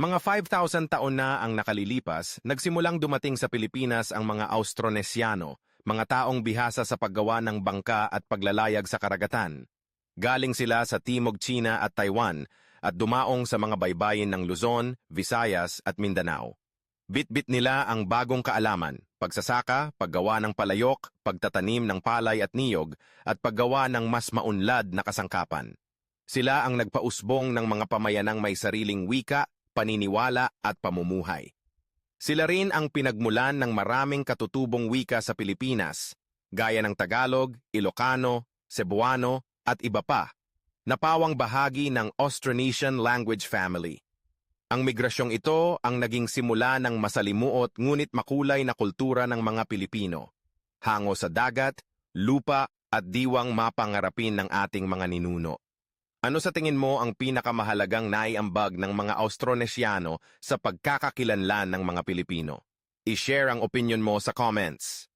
Mga 5,000 taon na ang nakalilipas, nagsimulang dumating sa Pilipinas ang mga Austronesyano, mga taong bihasa sa paggawa ng bangka at paglalayag sa karagatan. Galing sila sa Timog China at Taiwan at dumaong sa mga baybayin ng Luzon, Visayas at Mindanao. Bit-bit nila ang bagong kaalaman, pagsasaka, paggawa ng palayok, pagtatanim ng palay at niyog, at paggawa ng mas maunlad na kasangkapan. Sila ang nagpausbong ng mga pamayanang may sariling wika, paniniwala at pamumuhay. Sila rin ang pinagmulan ng maraming katutubong wika sa Pilipinas, gaya ng Tagalog, Ilocano, Cebuano at iba pa, na pawang bahagi ng Austronesian language family. Ang migrasyong ito ang naging simula ng masalimuot ngunit makulay na kultura ng mga Pilipino, hango sa dagat, lupa at diwang mapangarapin ng ating mga ninuno. Ano sa tingin mo ang pinakamahalagang naiambag ng mga Austronesyano sa pagkakakilanlan ng mga Pilipino? I-share ang opinion mo sa comments.